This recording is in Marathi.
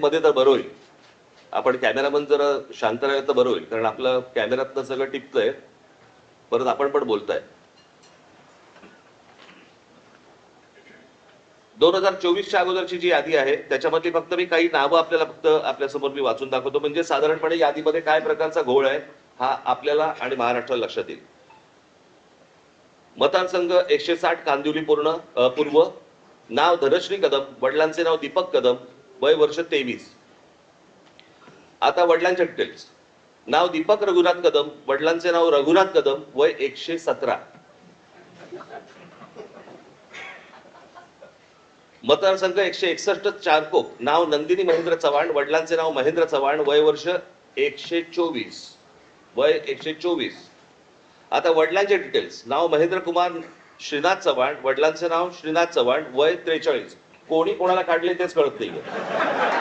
मध्ये तर बरं होईल. आपण कॅमेरामन जरा शांत राहिलं तर बरं होईल कारण आपलं कॅमेऱ्यातनं सगळं टिपतंय. परत आपण पण बोलताय. दोन हजार चोवीसच्या अगोदरची जी यादी आहे त्याच्यामधली फक्त मी काही नावं आपल्याला फक्त आपल्यासमोर मी वाचून दाखवतो. म्हणजे साधारणपणे यादीमध्ये काय प्रकारचा घोळ आहे हा आपल्याला आणि महाराष्ट्राला लक्षात येईल. मतदारसंघ एकशे साठ कांदिवली पूर्ण पूर्व नाव धनश्री कदम वडिलांचे नाव दीपक कदम वय वर्ष तेवीस. आता वडिलांचे डिटेल्स नाव दीपक रघुनाथ कदम वडिलांचे नाव रघुनाथ कदम वय एकशे सतरा. मतदारसंघ एकशे एकसष्ट चारकोप. नाव नंदिनी महेंद्र चव्हाण वडिलांचे नाव महेंद्र चव्हाण वय वर्ष एकशे चोवीस. वय एकशे चोवीस. आता वडिलांचे डिटेल्स नाव महेंद्र कुमार श्रीनाथ चव्हाण वडिलांचे नाव श्रीनाथ चव्हाण वय त्रेचाळीस. कोणी कोणाला काढले तेच कळत नाही